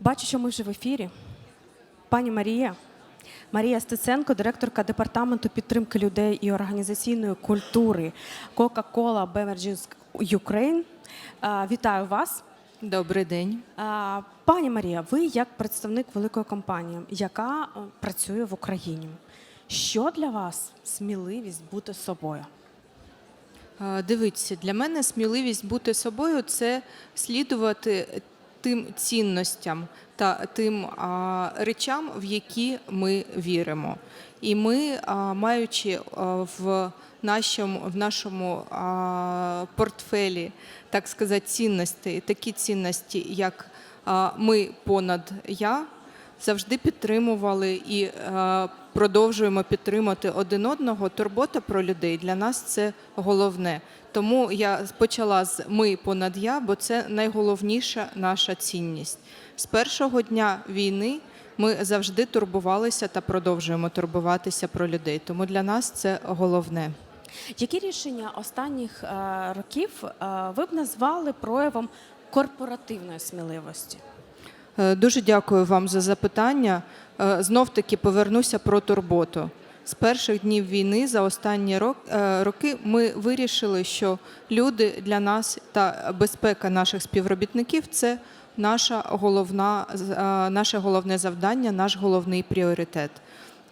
Бачу, що ми вже в ефірі. Пані Марія, Марія Стеценко, директорка департаменту підтримки людей і організаційної культури Coca-Cola Beverages Ukraine. Вітаю вас. Добрий день. Пані Марія, ви як представник великої компанії, яка е, працює в Україні. Що для вас сміливість бути собою? Дивіться, для мене сміливість бути собою це слідувати тим цінностям та тим а, речам, в які ми віримо. І ми, а, маючи а, в нашому, в нашому а, портфелі, так сказати, цінності, такі цінності, як а, ми понад я, завжди підтримували і е, продовжуємо підтримати один одного. Турбота про людей для нас це головне. Тому я почала з ми понад я, бо це найголовніша наша цінність. З першого дня війни ми завжди турбувалися та продовжуємо турбуватися про людей. Тому для нас це головне. Які рішення останніх е, років е, ви б назвали проявом корпоративної сміливості? Е, Дуже дякую вам за запитання. Е, Знов таки повернуся про турботу. З перших днів війни за останні е, роки ми вирішили, що люди для нас та безпека наших співробітників це наша головна, наше головне завдання, наш головний пріоритет.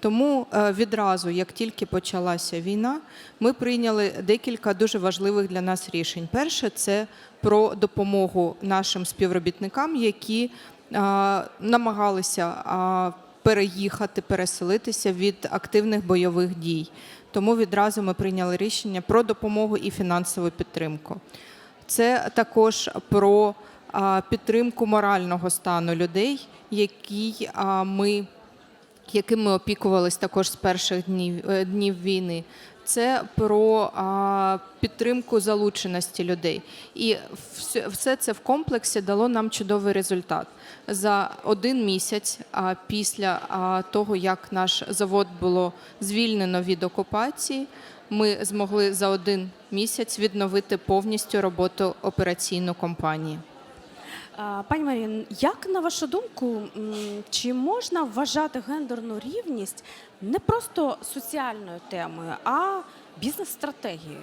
Тому відразу, як тільки почалася війна, ми прийняли декілька дуже важливих для нас рішень. Перше це про допомогу нашим співробітникам, які намагалися переїхати, переселитися від активних бойових дій. Тому відразу ми прийняли рішення про допомогу і фінансову підтримку. Це також про підтримку морального стану людей, які ми яким ми опікувались також з перших днів, е, днів війни. Це про а, підтримку залученості людей. І все, це в комплексі дало нам чудовий результат. За один місяць а, після а, того, як наш завод було звільнено від окупації, ми змогли за один місяць відновити повністю роботу операційну компанії. Пані Марія, як на вашу думку, чи можна вважати гендерну рівність не просто соціальною темою, а бізнес-стратегією?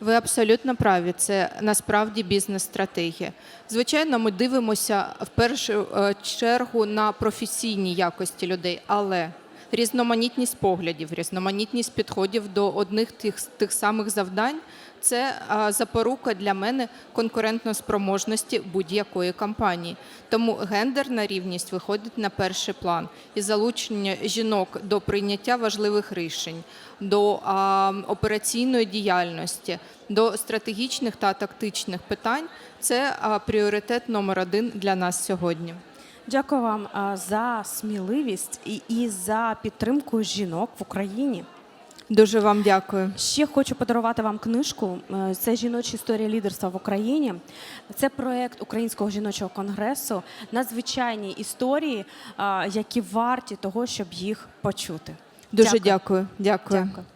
Ви абсолютно праві. Це насправді бізнес-стратегія. Звичайно, ми дивимося в першу е, чергу на професійні якості людей, але різноманітність поглядів, різноманітність підходів до одних тих, тих самих завдань це запорука для мене конкурентноспроможності будь-якої компанії. Тому гендерна рівність виходить на перший план і залучення жінок до прийняття важливих рішень, до а, операційної діяльності, до стратегічних та тактичних питань це а, пріоритет номер один для нас сьогодні. Дякую вам за сміливість і, і за підтримку жінок в Україні. Дуже вам дякую. Ще хочу подарувати вам книжку. Е, Це жіноча історія лідерства в Україні. Це проект Українського жіночого конгресу. Надзвичайні історії, які варті того, щоб їх почути. Дуже Дякую. дякую. Дякую. Дякую.